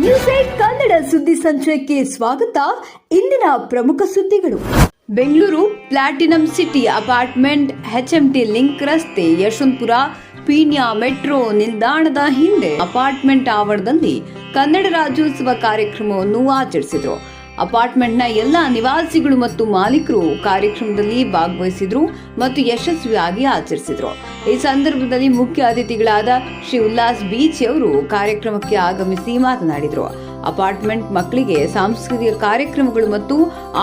News eight Kannada ಸುದ್ದಿ ಸಂಚಯಕ್ಕೆ ಸ್ವಾಗತ. ಇಂದಿನ ಪ್ರಮುಖ ಸುದ್ದಿಗಳು. Bengaluru platinum city apartment HMT link ರಸ್ತೆ ಯಶವಂತಪುರ ಪೀಣ್ಯ ಮೆಟ್ರೋ ನಿಲ್ದಾಣದ ಹಿಂದೆ ಅಪಾರ್ಟ್ಮೆಂಟ್ ಆವರಣದಲ್ಲಿ ಕನ್ನಡ ರಾಜ್ಯೋತ್ಸವ ಕಾರ್ಯಕ್ರಮವನ್ನು ಆಚರಿಸಿದರು. ಅಪಾರ್ಟ್ಮೆಂಟ್ನ ಎಲ್ಲ ನಿವಾಸಿಗಳು ಮತ್ತು ಮಾಲೀಕರು ಕಾರ್ಯಕ್ರಮದಲ್ಲಿ ಭಾಗವಹಿಸಿದ್ರು ಮತ್ತು ಯಶಸ್ವಿಯಾಗಿ ಆಚರಿಸಿದ್ರು. ಈ ಸಂದರ್ಭದಲ್ಲಿ ಮುಖ್ಯ ಅತಿಥಿಗಳಾದ ಶ್ರೀ ಉಲ್ಲಾಸ್ ಬೀಚ್ ಅವರು ಕಾರ್ಯಕ್ರಮಕ್ಕೆ ಆಗಮಿಸಿ ಮಾತನಾಡಿದರು. ಅಪಾರ್ಟ್ಮೆಂಟ್ ಮಕ್ಕಳಿಗೆ ಸಾಂಸ್ಕೃತಿಕ ಕಾರ್ಯಕ್ರಮಗಳು ಮತ್ತು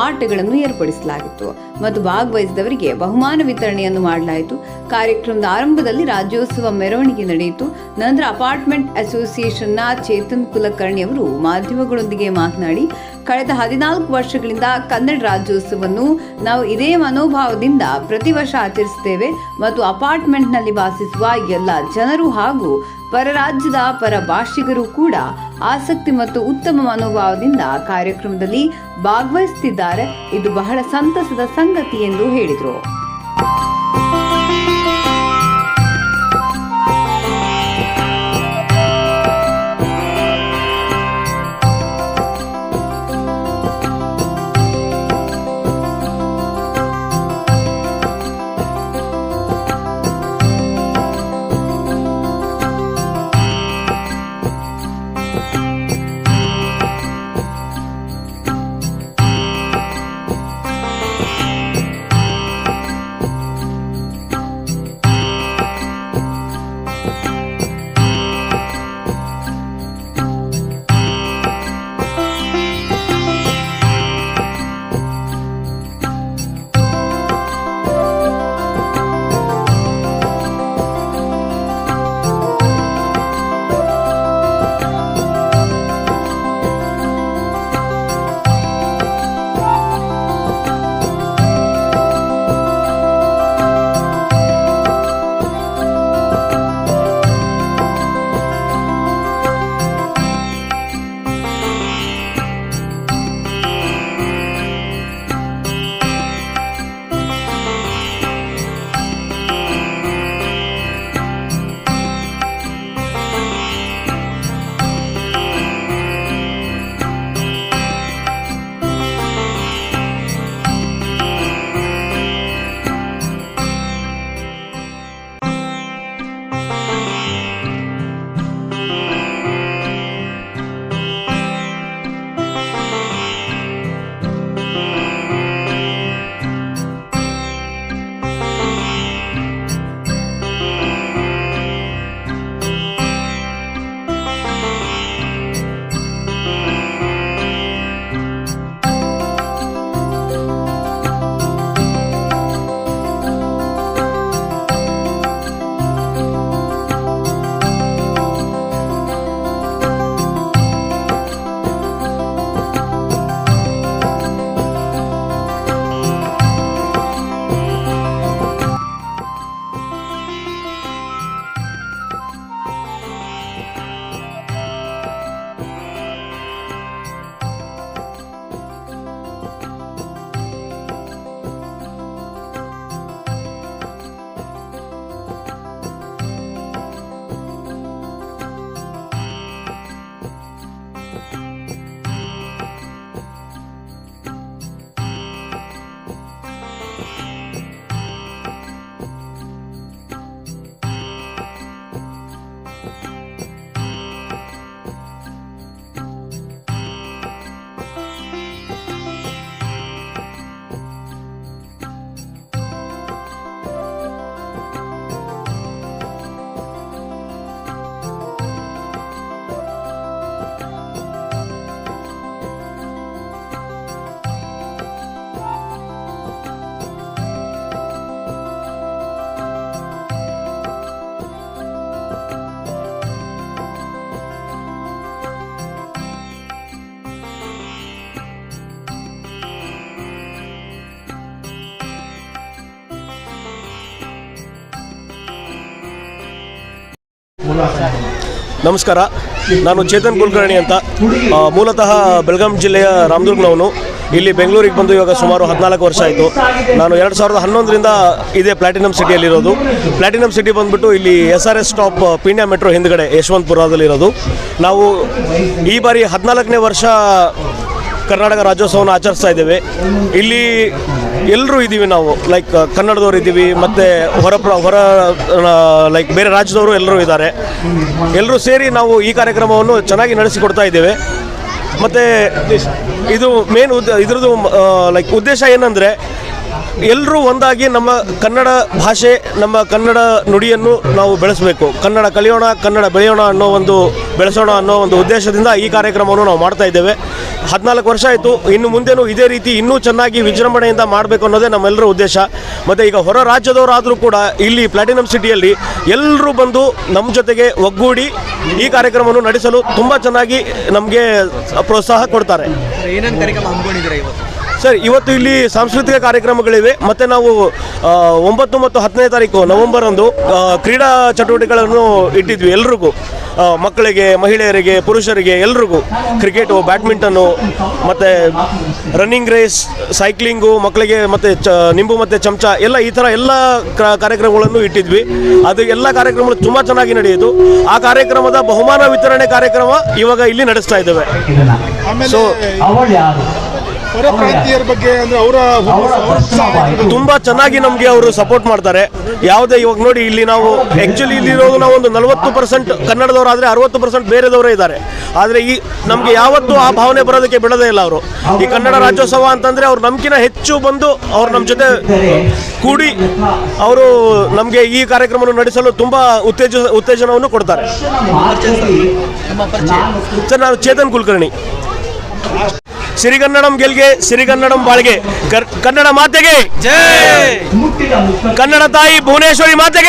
ಆಟಗಳನ್ನು ಏರ್ಪಡಿಸಲಾಗಿತ್ತು ಮತ್ತು ಭಾಗವಹಿಸಿದವರಿಗೆ ಬಹುಮಾನ ವಿತರಣೆಯನ್ನು ಮಾಡಲಾಯಿತು. ಕಾರ್ಯಕ್ರಮದ ಆರಂಭದಲ್ಲಿ ರಾಜ್ಯೋತ್ಸವ ಮೆರವಣಿಗೆ ನಡೆಯಿತು. ನಂತರ ಅಪಾರ್ಟ್ಮೆಂಟ್ ಅಸೋಸಿಯೇಷನ್ನ ಚೇತನ್ ಕುಲಕರ್ಣಿ ಅವರು ಮಾಧ್ಯಮಗಳೊಂದಿಗೆ ಮಾತನಾಡಿ ಕಳೆದ ಹದಿನಾಲ್ಕು ವರ್ಷಗಳಿಂದ ಕನ್ನಡ ರಾಜ್ಯೋತ್ಸವವನ್ನು ನಾವು ಇದೇ ಮನೋಭಾವದಿಂದ ಪ್ರತಿ ವರ್ಷ ಆಚರಿಸುತ್ತೇವೆ ಮತ್ತು ಅಪಾರ್ಟ್ಮೆಂಟ್ನಲ್ಲಿ ವಾಸಿಸುವ ಎಲ್ಲ ಜನರು ಹಾಗೂ ಪರರಾಜ್ಯದ ಪರ ಭಾಷಿಗರು ಕೂಡ ಆಸಕ್ತಿ ಮತ್ತು ಉತ್ತಮ ಮನೋಭಾವದಿಂದ ಕಾರ್ಯಕ್ರಮದಲ್ಲಿ ಭಾಗವಹಿಸುತ್ತಿದ್ದಾರೆ. ಇದು ಬಹಳ ಸಂತಸದ ಸಂಗತಿ ಎಂದು ಹೇಳಿದರು. ನಮಸ್ಕಾರ. ನಾನು ಚೇತನ್ ಕುಲಕರ್ಣಿ ಅಂತ. ಮೂಲತಃ ಬೆಳಗಾಂ ಜಿಲ್ಲೆಯ ರಾಮದುರ್ಗ್ನವನು. ಇಲ್ಲಿ ಬೆಂಗಳೂರಿಗೆ ಬಂದು ಇವಾಗ ಸುಮಾರು ಹದಿನಾಲ್ಕು ವರ್ಷ ಆಯಿತು. ನಾನು ಎರಡು ಸಾವಿರದ ಹನ್ನೊಂದರಿಂದ ಇದೇ ಪ್ಲಾಟಿನಮ್ ಸಿಟಿಯಲ್ಲಿರೋದು. ಪ್ಲಾಟಿನಮ್ ಸಿಟಿ ಬಂದುಬಿಟ್ಟು ಇಲ್ಲಿ S R S stop, Peenya metro ಹಿಂದ್ಗಡೆ ಯಶವಂತಪುರದಲ್ಲಿರೋದು. ನಾವು ಈ ಬಾರಿ ಹದಿನಾಲ್ಕನೇ ವರ್ಷ ಕರ್ನಾಟಕ ರಾಜ್ಯೋತ್ಸವವನ್ನು ಆಚರಿಸ್ತಾ ಇದ್ದೇವೆ. ಇಲ್ಲಿ ಎಲ್ಲರೂ ಇದ್ದೀವಿ ನಾವು. ಲೈಕ್ ಕನ್ನಡದವ್ರು ಇದ್ದೀವಿ ಮತ್ತು ಹೊರ ಹೊರ ಲೈಕ್ ಬೇರೆ ರಾಜ್ಯದವರು ಎಲ್ಲರೂ ಇದ್ದಾರೆ. ಎಲ್ಲರೂ ಸೇರಿ ನಾವು ಈ ಕಾರ್ಯಕ್ರಮವನ್ನು ಚೆನ್ನಾಗಿ ನಡೆಸಿಕೊಡ್ತಾ ಇದ್ದೇವೆ. ಮತ್ತು ಇದು ಮೇನ್ ಉದ್ದ, ಇದ್ರದ್ದು ಲೈಕ್ ಉದ್ದೇಶ ಏನಂದರೆ ಎಲ್ಲರೂ ಒಂದಾಗಿ ನಮ್ಮ ಕನ್ನಡ ಭಾಷೆ, ನಮ್ಮ ಕನ್ನಡ ನುಡಿಯನ್ನು ನಾವು ಬೆಳೆಸಬೇಕು. ಕನ್ನಡ ಕಲಿಯೋಣ, ಕನ್ನಡ ಬೆಳೆಯೋಣ ಅನ್ನೋ ಒಂದು ಬೆಳೆಸೋಣ ಅನ್ನೋ ಒಂದು ಉದ್ದೇಶದಿಂದ ಈ ಕಾರ್ಯಕ್ರಮವನ್ನು ನಾವು ಮಾಡ್ತಾ ಇದ್ದೇವೆ. ಹದಿನಾಲ್ಕು ವರ್ಷ ಆಯಿತು, ಇನ್ನು ಮುಂದೆನೂ ಇದೇ ರೀತಿ ಇನ್ನೂ ಚೆನ್ನಾಗಿ ವಿಜೃಂಭಣೆಯಿಂದ ಮಾಡಬೇಕು ಅನ್ನೋದೇ ನಮ್ಮೆಲ್ಲರ ಉದ್ದೇಶ. ಮತ್ತು ಈಗ ಹೊರ ರಾಜ್ಯದವರಾದರೂ ಕೂಡ ಇಲ್ಲಿ ಪ್ಲಾಟಿನಮ್ ಸಿಟಿಯಲ್ಲಿ ಎಲ್ಲರೂ ಬಂದು ನಮ್ಮ ಜೊತೆಗೆ ಒಗ್ಗೂಡಿ ಈ ಕಾರ್ಯಕ್ರಮವನ್ನು ನಡೆಸಲು ತುಂಬ ಚೆನ್ನಾಗಿ ನಮಗೆ ಪ್ರೋತ್ಸಾಹ ಕೊಡ್ತಾರೆ. ಏನೇನು ಕಾರ್ಯಕ್ರಮ ಹಮ್ಮಿಕೊಂಡಿದ್ದೀರಾ ಇವತ್ತು? ಸರ್ ಇವತ್ತು ಇಲ್ಲಿ ಸಾಂಸ್ಕೃತಿಕ ಕಾರ್ಯಕ್ರಮಗಳಿವೆ. ಮತ್ತೆ ನಾವು ಒಂಬತ್ತು ಮತ್ತು ಹತ್ತನೇ ತಾರೀಕು ನವೆಂಬರ್ ಒಂದು ಕ್ರೀಡಾ ಚಟುವಟಿಕೆಗಳನ್ನು ಇಟ್ಟಿದ್ವಿ ಎಲ್ರಿಗೂ. ಮಕ್ಕಳಿಗೆ ಮಹಿಳೆಯರಿಗೆ ಪುರುಷರಿಗೆ ಎಲ್ರಿಗೂ. ಕ್ರಿಕೆಟು ಬ್ಯಾಡ್ಮಿಂಟನ್ನು ಮತ್ತು ರನ್ನಿಂಗ್ ರೇಸ್ ಸೈಕ್ಲಿಂಗು ಮಕ್ಕಳಿಗೆ ಮತ್ತು ಚ ನಿಂಬು ಮತ್ತು ಚಮಚ ಎಲ್ಲ ಈ ಥರ ಎಲ್ಲ ಕಾರ್ಯಕ್ರಮಗಳನ್ನು ಇಟ್ಟಿದ್ವಿ. ಅದು ಎಲ್ಲ ಕಾರ್ಯಕ್ರಮಗಳು ತುಂಬ ಚೆನ್ನಾಗಿ ನಡೆಯಿತು. ಆ ಕಾರ್ಯಕ್ರಮದ ಬಹುಮಾನ ವಿತರಣೆ ಕಾರ್ಯಕ್ರಮ ಇವಾಗ ಇಲ್ಲಿ ನಡೆಸ್ತಾ ಇದ್ದೇವೆ. ಸೊ ಹೊರ ಪ್ರಾಂತೀಯರ ಬಗ್ಗೆ ಅಂದ್ರೆ ಅವರ ತುಂಬಾ ಚೆನ್ನಾಗಿ ನಮಗೆ ಅವರು ಸಪೋರ್ಟ್ ಮಾಡ್ತಾರೆ. ಯಾವುದೇ ಇವಾಗ ನೋಡಿ ಇಲ್ಲಿ ನಾವು ಆಕ್ಚುಲಿ ಇಲ್ಲಿ ಇರೋದು ನಾವು ಒಂದು ನಲವತ್ತು ಪರ್ಸೆಂಟ್ ಕನ್ನಡದವರಾದ್ರೆ ಅರವತ್ತು ಪರ್ಸೆಂಟ್ ಬೇರೆದವರೇ ಇದ್ದಾರೆ. ಆದರೆ ಈ ನಮಗೆ ಯಾವತ್ತೂ ಆ ಭಾವನೆ ಬರೋದಕ್ಕೆ ಬಿಡೋದೇ ಇಲ್ಲ ಅವರು. ಈ ಕನ್ನಡ ರಾಜ್ಯೋತ್ಸವ ಅಂತಂದ್ರೆ ಅವ್ರು ನಮ್ಕಿನ ಹೆಚ್ಚು ಬಂದು ಅವ್ರು ನಮ್ಮ ಜೊತೆ ಕೂಡಿ ಅವರು ನಮಗೆ ಈ ಕಾರ್ಯಕ್ರಮವನ್ನು ನಡೆಸಲು ತುಂಬಾ ಉತ್ತೇಜ ಉತ್ತೇಜನವನ್ನು ಕೊಡ್ತಾರೆ. ನಮ್ಮ ಪರಿಚಯ ಸರ್ ನಾನು ಚೇತನ್ ಕುಲಕರ್ಣಿ. ಸಿರಿಗನ್ನಡಂ ಗೆಲ್ಗೆ ಸಿರಿಗನ್ನಡಂ ಬಾಳ್ಗೆ. ಕನ್ನಡ ಮಾತೆಗೆ. ಜೈ! ಕನ್ನಡ ತಾಯಿ ಭುವನೇಶ್ವರಿ ಮಾತೆಗೆ.